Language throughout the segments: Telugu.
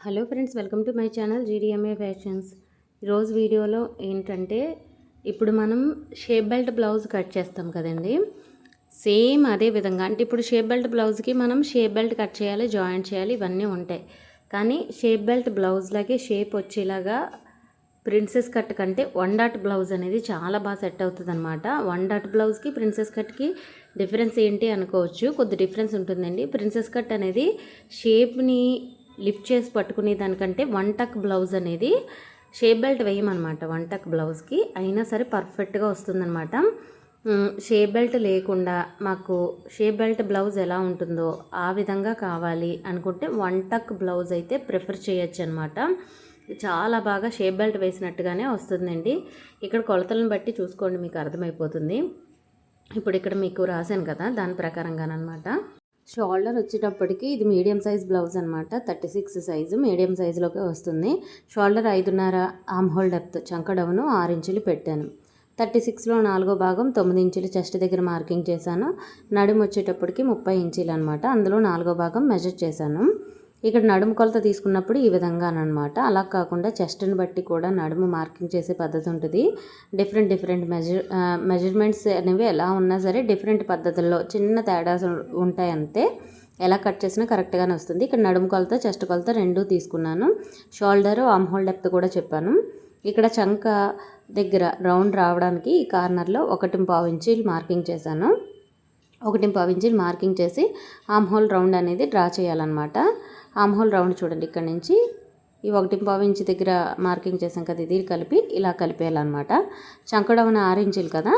Hello friends welcome to my channel GDMA fashions ఈరోజు వీడియోలో ఏంటంటే ఇప్పుడు మనం షేప్ బెల్ట్ బ్లౌజ్ కట్ చేస్తాం కదండి. సేమ్ అదే విధంగా అంటే ఇప్పుడు షేప్ బెల్ట్ బ్లౌజ్కి మనం షేప్ బెల్ట్ కట్ చేయాలి జాయింట్ చేయాలి ఇవన్నీ ఉంటాయి. కానీ షేప్ బెల్ట్ బ్లౌజ్లాగే షేప్ వచ్చేలాగా ప్రిన్సెస్ కట్ కంటే వన్ డాట్ బ్లౌజ్ అనేది చాలా బాగా సెట్ అవుతుంది అనమాట వన్ డాట్ బ్లౌజ్కి ప్రిన్సెస్ కట్కి డిఫరెన్స్ ఏంటి అనుకోవచ్చు. కొద్ది డిఫరెన్స్ ఉంటుందండి. ప్రిన్సెస్ కట్ అనేది షేప్ని లిఫ్ట్ చేసి పట్టుకునే దానికంటే వన్ టక్ బ్లౌజ్ అనేది షేప్ బెల్ట్ వేయమన్నమాట వన్ టక్ బ్లౌజ్కి. అయినా సరే పర్ఫెక్ట్గా వస్తుందన్నమాట. షేప్ బెల్ట్ లేకుండా మాకు షేప్ బెల్ట్ బ్లౌజ్ ఎలా ఉంటుందో ఆ విధంగా కావాలి అనుకుంటే వన్ టక్ బ్లౌజ్ అయితే ప్రిఫర్ చేయొచ్చు అనమాట చాలా బాగా షేప్ బెల్ట్ వేసినట్టుగానే వస్తుందండి. ఇక్కడ కొలతలను బట్టి చూసుకోండి మీకు అర్థమైపోతుంది. ఇప్పుడు ఇక్కడ మీకు రాశాను కదా దాని ప్రకారంగానమాట షోల్డర్ వచ్చేటప్పటికి ఇది మీడియం సైజ్ బ్లౌజ్ అనమాట థర్టీ సిక్స్ సైజు మీడియం సైజులోకి వస్తుంది. షోల్డర్ ఐదున్నర ఆమ్ హోల్ డెప్త్ చంకడవును ఆరు ఇంచులు పెట్టాను. థర్టీ సిక్స్లో నాలుగో భాగం తొమ్మిది ఇంచులు చెస్ట్ దగ్గర మార్కింగ్ చేశాను. నడుము వచ్చేటప్పటికి ముప్పై ఇంచీలు అనమాట అందులో నాలుగో భాగం మెజర్ చేశాను. ఇక్కడ నడుము కొలత తీసుకున్నప్పుడు ఈ విధంగానమాట అలా కాకుండా చెస్ట్ని బట్టి కూడా నడుము మార్కింగ్ చేసే పద్ధతి ఉంటుంది. డిఫరెంట్ డిఫరెంట్ మెజర్ మెజర్మెంట్స్ అనేవి ఎలా ఉన్నా సరే డిఫరెంట్ పద్ధతుల్లో చిన్న తేడా ఉంటాయి అంతే ఎలా కట్ చేసినా కరెక్ట్గానే వస్తుంది. ఇక్కడ నడుము కొలత చెస్ట్ కొలత రెండు తీసుకున్నాను. షోల్డర్ ఆమ్ హోల్ డెప్త్ కూడా చెప్పాను. ఇక్కడ చంక దగ్గర రౌండ్ రావడానికి ఈ కార్నర్లో ఒకటి పావు ఇంచీలు మార్కింగ్ చేశాను. ఒకటి పావు మార్కింగ్ చేసి ఆమ్ హోల్ రౌండ్ అనేది డ్రా చేయాలన్నమాట. ఆమ్ హోల్ రౌండ్ చూడండి ఇక్కడ నుంచి. ఈ ఒకటి పావు ఇంచు దగ్గర మార్కింగ్ చేసాం కదా ఇది కలిపి ఇలా కలిపేయాలన్నమాట. చంకడవున ఆరు ఇంచులు కదా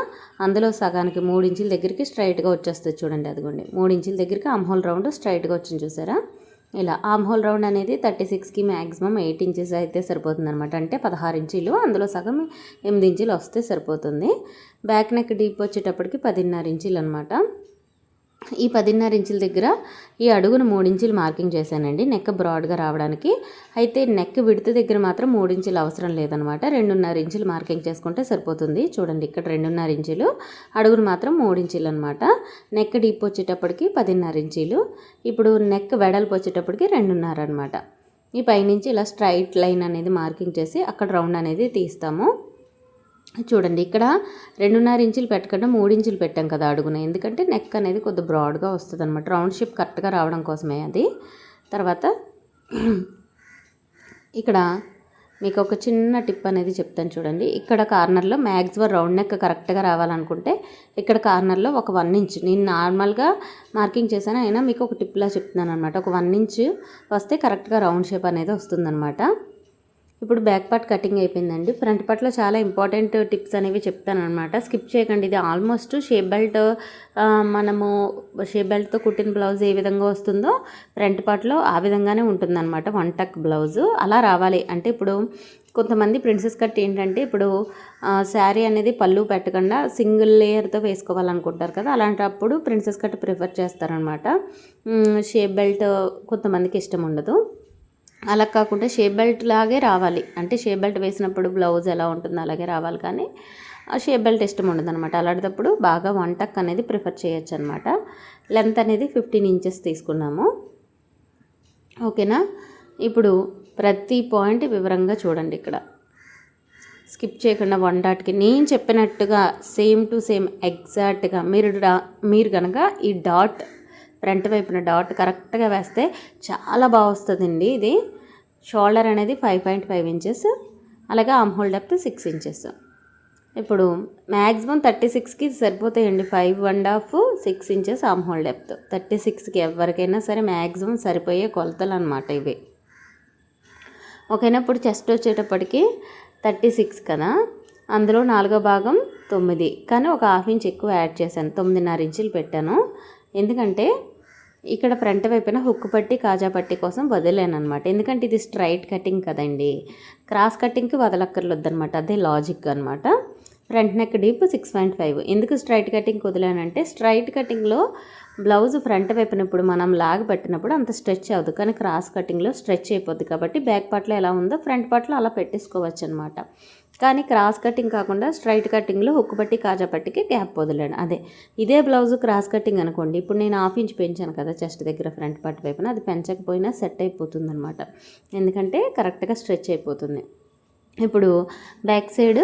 అందులో సగానికి మూడు ఇంచుల దగ్గరికి స్ట్రైట్గా వచ్చేస్తుంది చూడండి అదిగోండి. మూడు ఇంచుల దగ్గరికి ఆమ్ హోల్ రౌండ్ స్ట్రైట్గా వచ్చింది చూసారా? ఇలా ఆమ్ హోల్ రౌండ్ అనేది థర్టీ సిక్స్కి మ్యాక్సిమం ఎయిట్ ఇంచెస్ అయితే సరిపోతుంది అనమాట అంటే పదహారు ఇంచీలు అందులో సగం ఎనిమిది ఇంచులు వస్తే సరిపోతుంది. బ్యాక్ నెక్ డీప్ వచ్చేటప్పటికి పదిన్నర ఇంచీలు అనమాట ఈ పదిన్నర ఇంచుల దగ్గర ఈ అడుగును మూడించులు మార్కింగ్ చేశానండి. నెక్ బ్రాడ్గా రావడానికి. అయితే నెక్ విడత దగ్గర మాత్రం మూడించులు అవసరం లేదనమాట. రెండున్నర ఇంచులు మార్కింగ్ చేసుకుంటే సరిపోతుంది. చూడండి ఇక్కడ రెండున్నర ఇంచులు అడుగును మాత్రం మూడించులు అనమాట నెక్ డీప్ వచ్చేటప్పటికి పదిన్నర ఇంచీలు ఇప్పుడు నెక్ వెడల్పు వచ్చేటప్పటికి రెండున్నర అనమాట. ఈ పైనుంచి ఇలా స్ట్రైట్ లైన్ అనేది మార్కింగ్ చేసి అక్కడ రౌండ్ అనేది తీస్తాము. చూడండి ఇక్కడ రెండున్నర ఇంచులు పెట్టకుండా మూడు ఇంచులు పెట్టాం కదా అడుగున. ఎందుకంటే నెక్ అనేది కొద్దిగా బ్రాడ్గా వస్తుంది అనమాట రౌండ్ షేప్ కరెక్ట్గా రావడం కోసమే అది. తర్వాత ఇక్కడ మీకు ఒక చిన్న టిప్ అనేది చెప్తాను చూడండి. ఇక్కడ కార్నర్లో మ్యాక్సిమం రౌండ్ నెక్ కరెక్ట్గా రావాలనుకుంటే ఇక్కడ కార్నర్లో ఒక వన్ ఇంచ్ నేను నార్మల్గా మార్కింగ్ చేశాను అయినా మీకు ఒక టిప్లా చెప్తున్నాను అనమాట ఒక వన్ ఇంచ్ వస్తే కరెక్ట్గా రౌండ్ షేప్ అనేది వస్తుందన్నమాట. ఇప్పుడు బ్యాక్ పార్ట్ కటింగ్ అయిపోయిందండి. ఫ్రంట్ పార్ట్లో చాలా ఇంపార్టెంట్ టిప్స్ అనేవి చెప్తానమాట స్కిప్ చేయకండి. ఇది ఆల్మోస్ట్ షేప్ బెల్ట్ మనము షేప్ బెల్ట్తో కుట్టిన బ్లౌజ్ ఏ విధంగా వస్తుందో ఫ్రంట్ పార్ట్లో ఆ విధంగానే ఉంటుందన్నమాట. వన్ టక్ బ్లౌజ్. అలా రావాలి. అంటే ఇప్పుడు కొంతమంది ప్రిన్సెస్ కట్ ఏంటంటే ఇప్పుడు శారీ అనేది పళ్ళు పెట్టకుండా సింగిల్ లేయర్తో వేసుకోవాలనుకుంటారు కదా. అలాంటప్పుడు ప్రిన్సెస్ కట్ ప్రిఫర్ చేస్తారనమాట షేప్ బెల్ట్ కొంతమందికి ఇష్టం ఉండదు. అలా కాకుండా షేప్ బెల్ట్ లాగే రావాలి. అంటే షేప్ బెల్ట్ వేసినప్పుడు బ్లౌజ్ ఎలా ఉంటుందో అలాగే రావాలి. కానీ ఆ షేప్ బెల్ట్ ఇష్టం ఉండదు అనమాట అలాంటప్పుడు బాగా వన్ టక్ అనేది ప్రిఫర్ చేయొచ్చు అనమాట లెంత్ అనేది ఫిఫ్టీన్ ఇంచెస్ తీసుకున్నాము. ఓకేనా? ఇప్పుడు ప్రతి పాయింట్ వివరంగా చూడండి ఇక్కడ. స్కిప్ చేయకుండా వన్ డాట్కి. నేను చెప్పినట్టుగా సేమ్ టు సేమ్ ఎగ్జాక్ట్గా మీరు డా- మీరు కనుక ఈ డాట్ ఫ్రంట్ వైపున డాట్ కరెక్ట్గా వేస్తే చాలా బాగా వస్తుందండి ఇది. షోల్డర్ అనేది ఫైవ్ పాయింట్ ఫైవ్ ఇంచెస్ అలాగే arm hole depth six inches. ఇప్పుడు మ్యాక్సిమం థర్టీ సిక్స్కి సరిపోతాయండి five and half six inches arm hole depth. Thirty సిక్స్కి ఎవరికైనా సరే మ్యాక్సిమం సరిపోయే కొలతలు అనమాట ఇవి. ఓకేనా ఇప్పుడు చెస్ట్ వచ్చేటప్పటికి థర్టీ సిక్స్ కదా అందులో నాలుగో భాగం తొమ్మిది. కానీ ఒక హాఫ్ ఇంచ్ ఎక్కువ యాడ్ చేశాను తొమ్మిదిన్నర ఇంచులు పెట్టాను. ఎందుకంటే ఇక్కడ ఫ్రంట్ వైపున హుక్ పట్టి కాజా పట్టి కోసం వదిలేను అనమాట ఎందుకంటే ఇది స్ట్రైట్ కటింగ్ కదండి. క్రాస్ కటింగ్కి వదలక్కర్లేదు అనమాట అదే లాజిక్ అనమాట front neck deep six point five. ఎందుకు స్ట్రైట్ కటింగ్ వదిలానంటే స్ట్రైట్ కటింగ్లో బ్లౌజ్ ఫ్రంట్ వైపున ఇప్పుడు మనం లాగ్ పెట్టినప్పుడు అంత స్ట్రెచ్ అవ్వదు. కానీ క్రాస్ కటింగ్లో స్ట్రెచ్ అయిపోద్ది కాబట్టి బ్యాక్ పార్ట్లో ఎలా ఉందో ఫ్రంట్ పార్ట్లో అలా పెట్టేసుకోవచ్చు అనమాట కానీ క్రాస్ కటింగ్ కాకుండా స్ట్రైట్ కటింగ్లో హుక్కు పట్టి కాజా పట్టికి గ్యాప్ వదిలాను. అదే ఇదే బ్లౌజ్ క్రాస్ కటింగ్ అనుకోండి. ఇప్పుడు నేను హాఫ్ ఇంచ్ పెంచాను కదా చెస్ట్ దగ్గర ఫ్రంట్ పార్ట్ వైపున అది పెంచకపోయినా సెట్ అయిపోతుంది అనమాట ఎందుకంటే కరెక్ట్గా స్ట్రెచ్ అయిపోతుంది. ఇప్పుడు బ్యాక్ సైడ్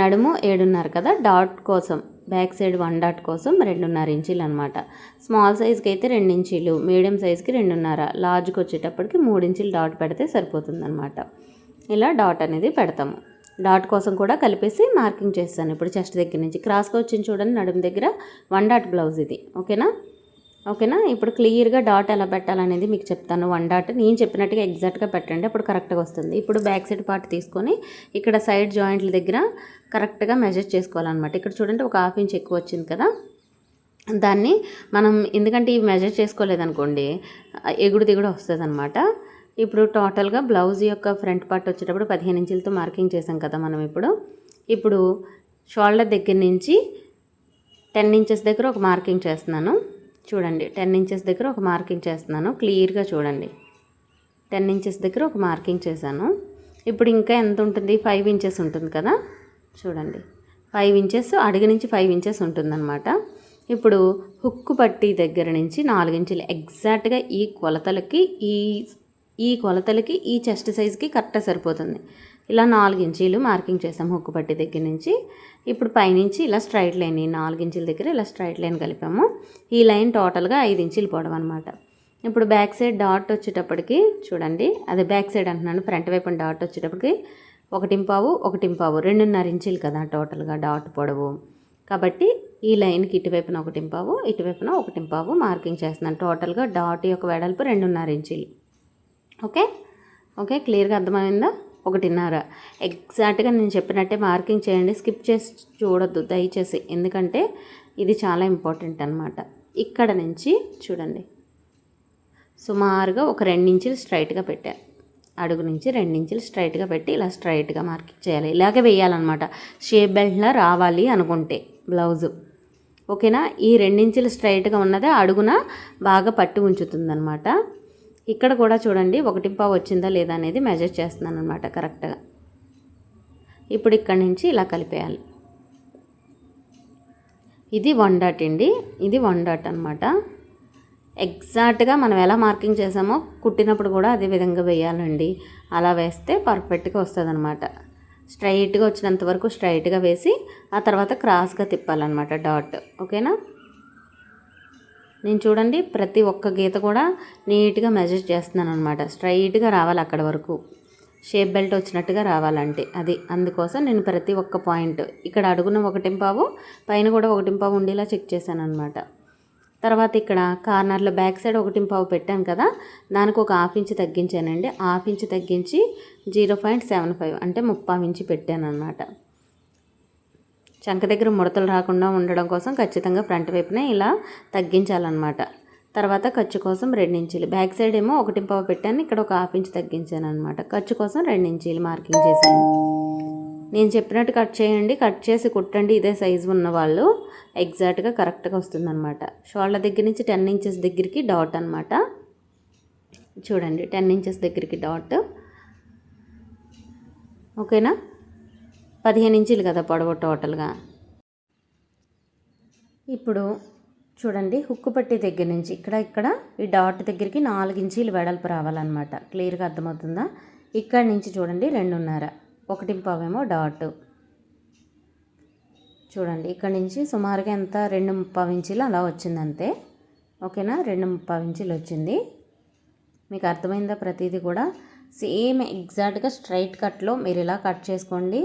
నడుము ఏడున్నర కదా డాట్ కోసం. బ్యాక్ సైడ్ వన్ డాట్ కోసం రెండున్నర ఇంచీలు అనమాట స్మాల్ సైజ్కి అయితే రెండు ఇంచీలు మీడియం సైజ్కి రెండున్నర. లార్జ్కి వచ్చేటప్పటికి మూడు ఇంచీలు డాట్ పెడితే సరిపోతుందన్నమాట. ఇలా డాట్ అనేది పెడతాము. డాట్ కోసం కూడా కలిపేసి మార్కింగ్ చేస్తాను. ఇప్పుడు చెస్ట్ దగ్గర నుంచి క్రాస్గా వచ్చింది చూడండి నడుము దగ్గర వన్ డాట్ బ్లౌజ్ ఇది. ఓకేనా? ఓకేనా? ఇప్పుడు క్లియర్గా డాట్ ఎలా పెట్టాలనేది మీకు చెప్తాను. వన్ డాట్ నేను చెప్పినట్టుగా ఎగ్జాక్ట్గా పెట్టండి అప్పుడు కరెక్ట్గా వస్తుంది. ఇప్పుడు బ్యాక్ సైడ్ పార్ట్ తీసుకొని ఇక్కడ సైడ్ జాయింట్ల దగ్గర కరెక్ట్గా మెజర్ చేసుకోవాలన్నమాట. ఇక్కడ చూడండి ఒక హాఫ్ ఇంచ్ ఎక్కువ వచ్చింది కదా. దాన్ని మనం ఎందుకంటే ఇవి మెజర్ చేసుకోలేదనుకోండి ఎగుడు దిగుడు వస్తుంది అనమాట ఇప్పుడు టోటల్గా బ్లౌజ్ యొక్క ఫ్రంట్ పార్ట్ వచ్చేటప్పుడు పదిహేను ఇంచులతో మార్కింగ్ చేసాం కదా మనం ఇప్పుడు. ఇప్పుడు షోల్డర్ దగ్గర నుంచి టెన్ ఇంచెస్ దగ్గర ఒక మార్కింగ్ చేస్తున్నాను. చూడండి టెన్ ఇంచెస్ దగ్గర ఒక మార్కింగ్ చేస్తున్నాను. క్లియర్గా చూడండి. టెన్ ఇంచెస్ దగ్గర ఒక మార్కింగ్ చేశాను. ఇప్పుడు ఇంకా ఎంత ఉంటుంది? ఫైవ్ ఇంచెస్ ఉంటుంది కదా? చూడండి. ఫైవ్ ఇంచెస్ అడుగు నుంచి ఫైవ్ ఇంచెస్ ఉంటుందన్నమాట. ఇప్పుడు హుక్కు పట్టి దగ్గర నుంచి నాలుగు ఇంచులు ఎగ్జాక్ట్గా ఈ కొలతలకి ఈ ఈ కొలతలకి ఈ చెస్ట్ సైజ్కి కరెక్ట్గా సరిపోతుంది. ఇలా నాలుగు ఇంచీలు మార్కింగ్ చేసాం హుక్కు పట్టి దగ్గర నుంచి. ఇప్పుడు పైనుంచి ఇలా స్ట్రైట్ లైన్ ఈ నాలుగు ఇంచుల దగ్గర ఇలా స్ట్రైట్ లైన్ కలిపాము. ఈ లైన్ టోటల్గా ఐదు ఇంచులు పొడవు అనమాట ఇప్పుడు బ్యాక్ సైడ్ డాట్ వచ్చేటప్పటికి చూడండి. అదే బ్యాక్ సైడ్ అంటున్నాను ఫ్రంట్ వైపు డాట్ వచ్చేటప్పటికి ఒకటింపావు ఒకటింపావు రెండున్నర ఇంచులు కదా టోటల్గా డాట్ పొడవు. కాబట్టి ఈ లైన్కి ఇటువైపున ఒకటింపావు ఇటువైపున ఒకటింపావు మార్కింగ్ చేస్తున్నాను. టోటల్గా డాట్ యొక్క వెడల్పు రెండున్నర ఇంచులు. ఓకే ఓకే క్లియర్గా అర్థమైందా? ఒకటిన్నర. ఎగ్జాక్ట్గా నేను చెప్పినట్టే మార్కింగ్ చేయండి. స్కిప్ చేసి చూడొద్దు దయచేసి. ఎందుకంటే ఇది చాలా ఇంపార్టెంట్ అనమాట ఇక్కడ నుంచి చూడండి. సుమారుగా ఒక రెండించులు స్ట్రైట్గా పెట్టారు అడుగు నుంచి రెండించులు స్ట్రైట్గా పెట్టి ఇలా స్ట్రైట్గా మార్కింగ్ చేయాలి. ఇలాగే వేయాలన్నమాట. షేప్ బెల్ట్లా రావాలి అనుకుంటే బ్లౌజు ఓకేనా ఈ రెండించులు స్ట్రైట్గా ఉన్నదే అడుగున బాగా పట్టి ఉంచుతుందన్నమాట. ఇక్కడ కూడా చూడండి ఒకటి పావు వచ్చిందా లేదా అనేది మెజర్ చేస్తున్నాను అనమాట కరెక్ట్గా ఇప్పుడు ఇక్కడ నుంచి ఇలా కలిపేయాలి. ఇది వన్ డాట్ అండి. ఇది వన్ డాట్ అనమాట ఎగ్జాక్ట్గా మనం ఎలా మార్కింగ్ చేసామో కుట్టినప్పుడు కూడా అదే విధంగా వేయాలండి. అలా వేస్తే పర్ఫెక్ట్గా వస్తుంది అనమాట స్ట్రైట్గా వచ్చినంత వరకు స్ట్రైట్గా వేసి ఆ తర్వాత క్రాస్గా తిప్పాలన్నమాట డాట్ ఓకేనా నేను చూడండి ప్రతి ఒక్క గీత కూడా నీట్గా మెజర్ చేస్తున్నాను అనమాట స్ట్రైట్గా రావాలి అక్కడ వరకు. షేప్ బెల్ట్ వచ్చినట్టుగా రావాలంటే అది. అందుకోసం నేను ప్రతి ఒక్క పాయింట్ ఇక్కడ అడుగున ఒకటింపావు పైన కూడా ఒకటింపావు ఉండేలా చెక్ చేశాను అనమాట తర్వాత ఇక్కడ కార్నర్లో బ్యాక్ సైడ్ ఒకటింపావు పెట్టాను కదా దానికి ఒక హాఫ్ ఇంచ్ తగ్గించానండి. హాఫ్ ఇంచ్ తగ్గించి జీరో పాయింట్ సెవెన్ ఫైవ్ అంటే ముప్పావు ఇంచ్ పెట్టాను అనమాట చంక దగ్గర ముడతలు రాకుండా ఉండడం కోసం ఖచ్చితంగా ఫ్రంట్ వైపునే ఇలా తగ్గించాలన్నమాట. తర్వాత ఖర్చు కోసం రెండు ఇంచీలు బ్యాక్ సైడ్ ఏమో ఒకటి పావు పెట్టాను ఇక్కడ ఒక హాఫ్ ఇంచ్ తగ్గించాను అనమాట ఖర్చు కోసం రెండు ఇంచీలు మార్కింగ్ చేశాను. నేను చెప్పినట్టు కట్ చేయండి కట్ చేసి కుట్టండి ఇదే సైజు ఉన్న వాళ్ళు ఎగ్జాక్ట్గా కరెక్ట్గా వస్తుందన్నమాట. షోల్డర్ దగ్గర నుంచి టెన్ ఇంచెస్ దగ్గరికి డాట్ అనమాట చూడండి టెన్ ఇంచెస్ దగ్గరికి డాట్. ఓకేనా? పదిహేను ఇంచులు కదా పొడవు టోటల్గా. ఇప్పుడు చూడండి హుక్కు పట్టి దగ్గర నుంచి ఇక్కడ ఇక్కడ ఈ డాట్ దగ్గరికి నాలుగు ఇంచీలు వెడల్పు రావాలన్నమాట. క్లియర్గా అర్థమవుతుందా? ఇక్కడ నుంచి చూడండి రెండున్నర. ఒకటి పావేమో డాట్. చూడండి ఇక్కడ నుంచి సుమారుగా ఎంత? రెండు ముప్పావు ఇంచీలు అలా వచ్చింది అంతే. ఓకేనా? రెండు ముప్పావు ఇంచీలు వచ్చింది. మీకు అర్థమైందా ప్రతిదీ కూడా? సేమ్ ఎగ్జాక్ట్గా స్ట్రైట్ కట్లో మీరు ఇలా కట్ చేసుకోండి.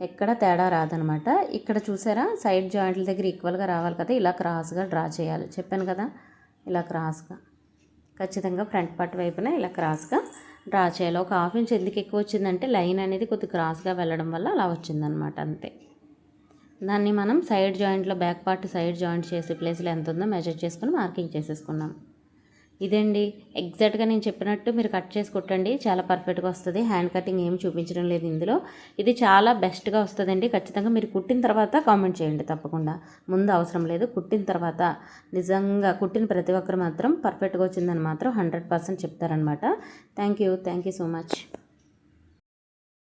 ఎక్కడ తేడా రాదనమాట. ఇక్కడ చూసారా? సైడ్ జాయింట్ల దగ్గర ఈక్వల్గా రావాలి కదా ఇలా క్రాస్గా డ్రా చేయాలి. చెప్పాను కదా? ఇలా క్రాస్గా ఖచ్చితంగా ఫ్రంట్ పార్ట్ వైపున ఇలా క్రాస్గా డ్రా చేయాలి. ఒక హాఫ్ ఇంచ్ ఎందుకు ఎక్కువ వచ్చిందంటే లైన్ అనేది కొద్దిగా క్రాస్గా వెళ్ళడం వల్ల అలా వచ్చిందనమాట అంతే. దాన్ని మనం సైడ్ జాయింట్లో బ్యాక్ పార్ట్ సైడ్ జాయింట్ చేసే ప్లేస్లో ఎంత ఉందో మెజర్ చేసుకుని మార్కింగ్ చేసేసుకున్నాం. ఇదండి. ఎగ్జాక్ట్గా నేను చెప్పినట్టు మీరు కట్ చేసి కుట్టండి. చాలా పర్ఫెక్ట్గా వస్తుంది. హ్యాండ్ కటింగ్ ఏం చూపించడం లేదు ఇందులో. ఇది చాలా బెస్ట్గా వస్తుందండి. ఖచ్చితంగా మీరు కుట్టిన తర్వాత కామెంట్ చేయండి తప్పకుండా. ముందు అవసరం లేదు. కుట్టిన తర్వాత నిజంగా కుట్టిన ప్రతి ఒక్కరు మాత్రం పర్ఫెక్ట్గా వచ్చిందని మాత్రం హండ్రెడ్ పర్సెంట్ చెప్తారనమాట thank you thank you so much